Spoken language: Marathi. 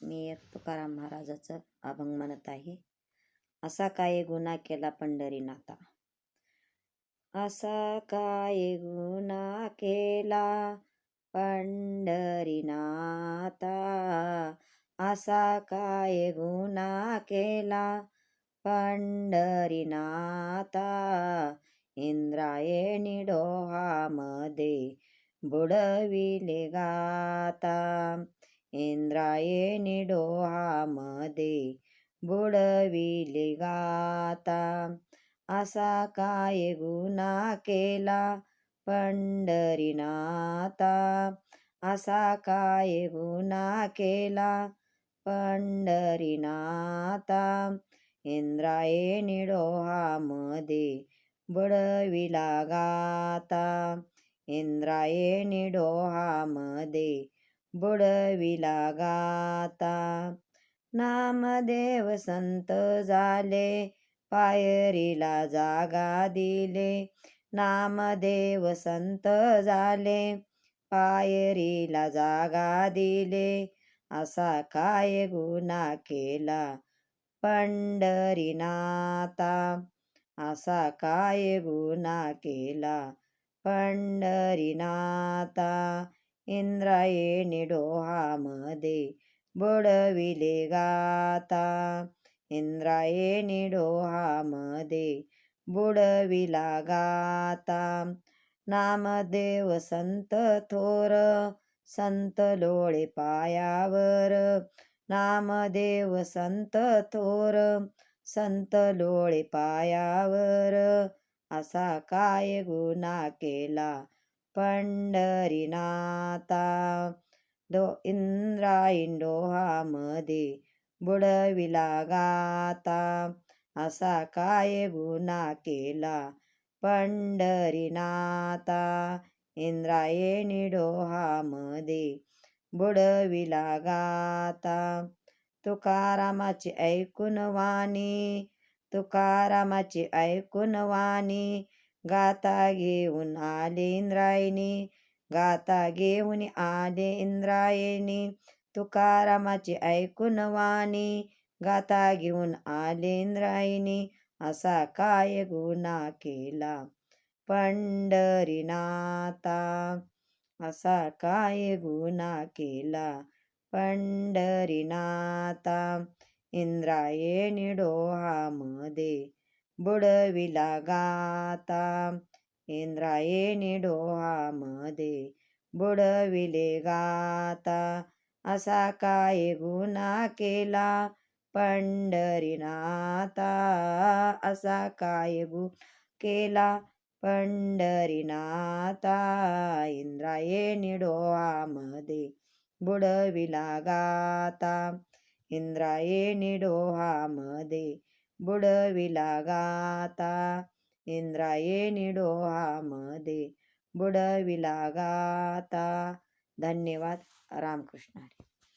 मी एक तुकाराम महाराजाचं अभंग म्हणत आहे. असा काय गुन्हा केला पंढरीनाथा असा काय गुन्हा केला पंढरीनाथा असा काय गुन्हा केला पंढरीनाथा इंद्रायणी डोहामध्ये बुडविले गाता इंद्रायणी डोहामध्ये बुडविले गाता. असा काय गुन्हा केला पंढरीनाथा? असा काय गुन्हा केला पंढरीनाथा? इंद्रायणी डोहामध्ये बुडविला गाता. इंद्रायणी डोहामध्ये बुडविला गाता. नामदेव संत झाले पायरीला जागा दिले. नामदेव संत झाले पायरीला जागा दिले. असा काय गुन्हा केला पंढरीनाथा? असा काय गुन्हा केला पंढरीनाथा? इंद्रायणी डोहामध्ये बुडविले गाता. इंद्रायणी डोहामध्ये बुडविला गाता. नामदेव संत थोर संत लोळे पायावर. नामदेव संत थोर संत लोळे पायावर. असा काय गुन्हा केला? पंढरीनाथा दो इंद्रायण डोहामध्ये बुडविला गाता असा काय गुन्हा केला? पंढरीनाथा इंद्रायणी डोहामध्ये बुडविला गाता तुकारामाची ऐकून वाणी तुकारामाची ऐकून वाणी गाता घेऊन आले इंद्रायणी गाता घेऊन आले इंद्रायणी तुकारामाची ऐकून वाणी गाता घेऊन आले इंद्रायणी असा काय गुन्हा केला? पंढरीनाथा असा काय गुन्हा केला? पंढरीनाथा इंद्रायणी डोहामध्ये बुडविला गाता. इंद्रायणी डोहामध्ये बुडविले गाता. असा काय गुन्हा केला पंढरीनाथा? असा काय गु केला पंढरीनाथा? इंद्रायणी डोहामध्ये बुडविला गाता. इंद्रायणी डोहामध्ये बुडविला गाता इंद्रायणी डोहामध्ये बुडविला गाता धन्यवाद. रामकृष्ण हरी.